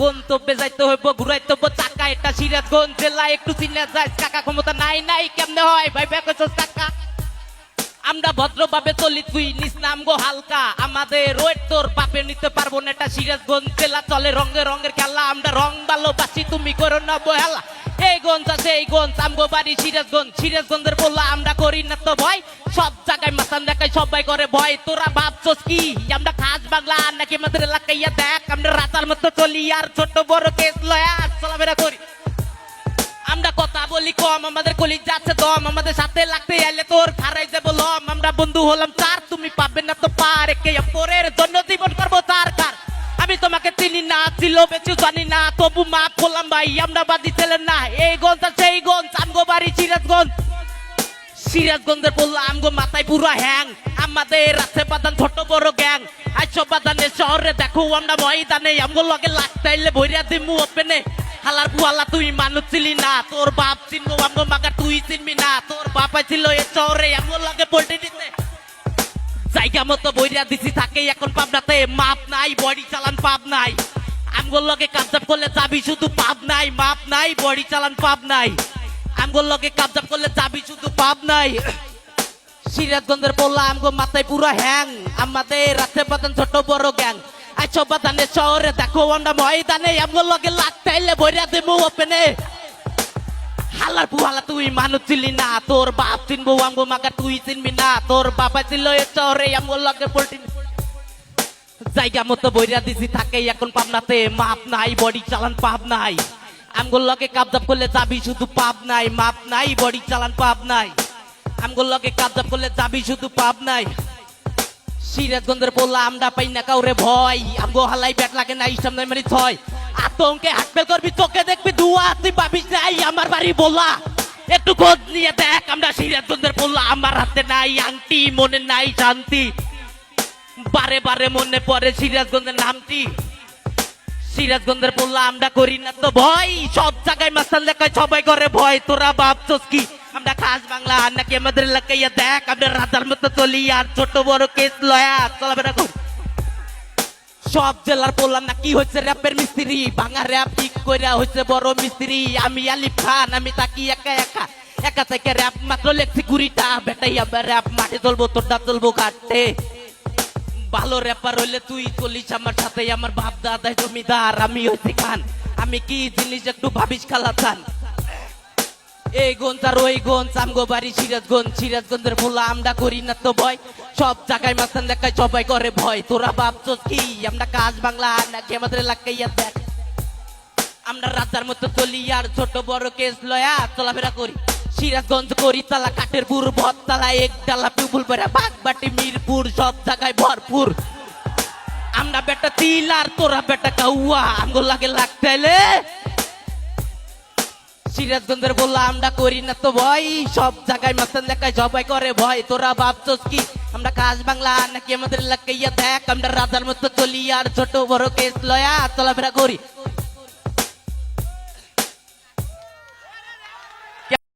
গন্তব্যে যাইতে হইব, ঘুরাইতে হইব চাকা এটা সিরাজগঞ্জ জেলা একটু চিনে যায় কাকা ক্ষমতা নাই নাই, কেমনে হয়? ভাই ব্যাক ভদ্রভাবে চলি, তুই নিস নাম গো হালকা। আমাদের ওয়েট তোর বাপে নিতে পারব না, এটা সিরাজগঞ্জ জেলা। চলে রঙে রঙের খেলা, আমরা রং ভালোবাসি, তুমি করো না বহেলা এই গঞ্জ আছে, এই গঞ্জ, আমগো বাড়ি সিরাজগঞ্জ। সিরাজগঞ্জের বললা আমরা করি না তো ভয়। সব জায়গায় মাসান দেখাই সবাই করে ভয়। তোরা ভাবছস কি, আমরা খাস বাংলা, নাকি আমাদের এলাকাইয়া দেখ, আমরা রাতার মতো চলি, আর ছোট বড় কেস লয়া, চলাফেরা করি। বলি কম, আমাদের কলিগ যাচ্ছে দম। আমাদের সাথে লাগতে এলে তোর খারাই দেবো লম। আমরা বন্ধু হলাম চার, তুমি পাবে না তো পার। একে অপরের জন্য জীবন করব চার কার। আমি তোমাকে চিনি না, ছিল বেচু জানি না। তবু মা বললাম ভাই, আমরা বাদি ছিলেন না। এই গঞ্জ আছে এই গঞ্জ, আমগো বাড়ি সিরাজগঞ্জ। সিরাজগঞ্জের বলল আমগো মাথায় পুরো হ্যাং। আমাদের আছে বাদান ছোট বড় গ্যাং। আইসো বাদানের শহরে দেখো, আমরা ময়দানে। আমগো লগে লাগতে লাগতাইলে ভইরা দিমু ওপেনে হালার বুয়ালা তুই মানুষ ছিলি না। তোর বাপ চিনবো আমগো মাগা, তুই চিনবি না। তোর বাপাই ছিল এ শহরে আমগো লগে বলতে দিতে জায়গা মতো বইরা দিছি থাকে এখন পাবনাতে। মাপ নাই, বডি চালান পাপ নাই। আমগোর লগে কাবজাব করলে যাবি শুধু পাপ নাই, মাপ নাই, বডি চালান পাপ নাই। আমগোর লগে কাবজাব করলে যাবি শুধু পাপ নাই। সিরাজগঞ্জের বললা আমগো মাথায় পুরো হ্যাং। আমাদের রাতে পাতান ছোট বড় গ্যাং। বাতানে শহরে দেখো আমরা ময়দানে আমগোর লগে লাগতাইলে বইরা দেবো ওপেনে। হালার পুহালা তুই মানুষ ছিলি না, তোর বাপ চিনবো, আমগো মাগা তুই চিনবি না, তোর বাবা ছিল এ চরে আমগো লগে পল্টি জায়গা মতো বইরা দিছি থাকে এখন পাবনাতে মাপ নাই, বডি চালান পাপ নাই। আমগো লগে কাবজাব করলে যাবি শুধু পাপ নাই, মাপ নাই, বডি চালান পাপ নাই। আমগো লগে কাবজাব করলে যাবি শুধু পাপ নাই। সিরাজগঞ্জের বললা আমরা পাই না কাউরে ভয়। আমগো হালাই ব্যাট লাগে না সামনে মারি ছয়। আতঙ্কে হাটপেল করবি চোখে দেখবি দুয়া, তুই ভাবিস নাই আমার বাড়ি বললা একটু খোঁজ নিয়ে দেখ, আমরা সিরাজগঞ্জের বললা আমার হাতে নাই আংটি, মনে নাই শান্তি। বারে বারে মনে পড়ে সিরাজগঞ্জের নামটি। সিরাজগঞ্জের বললা আমরা করি না তো ভয়। সব জায়গায় মাস্তান দেখায়, সবাই করে ভয়। তোরা ভাবছস কি? আমরা খাস বাংলা নাকি আমাদের এলাকায় দেখ, আমরা রাজার মতো চলি, আর ছোট বড় কেস লয়া চলাফেরা কর সব জেলার বললাম না, কি হয়েছে র্যাপের মিস্ত্রি? র্যাপ ঠিক করে হয়েছে বড় মিস্ত্রি। আমি খান, আমি তাকি একা একা। একা থেকে র্যাপ মাত্র লেখছি কুড়িটা। বেটাই র্যাপ মাঠে চলবো, তোরটা চলবো কাটতে ভালো র্যাপার হইলে তুই চলিস আমার সাথে, আমার বাপ দাদা জমিদার, আমি হইছি খান। আমি কি জিনিস একটু ভাবিস খালাতান এই গঞ্জ আর ওই গঞ্জ আমগো বাড়ি সিরাজগঞ্জ, সিরাজগঞ্জের ভোলা আমরা করি না তো ভয়। সব জায়গায় মাস্তান দেখায় সবাই করে ভয়। তোরা ভাবছস কি, আমরা কাজ বাংলা নাকি আমাদের এলাকায় দেখ আমরা রাজার মতো চলি আর ছোট বড় কেস লয়া চলাফেরা করি। সিরাজগঞ্জ করি তালা, কাঠের পুর ভরতালা একডালা পিপুল বেড়া, বাগবাটি, মিরপুর, সব জায়গায় ভরপুর। আমরা বেটা তিল আর তোরা বেটা কাউয়া, আমগো লাগে লাগতেলে সিরাজগঞ্জের বললা, আমরা করি না তো ভয়। সব জায়গায় মাস্তান দেখায় সবাই করে ভয়। তোরা ভাবছস কি, আমরা কাজ বাংলা, নাকি আমাদের লাগাইয়া দেখ, আমরা রাজার মতো চলি। আর ছোট বড় কেস লয়া চলাফেরা করি।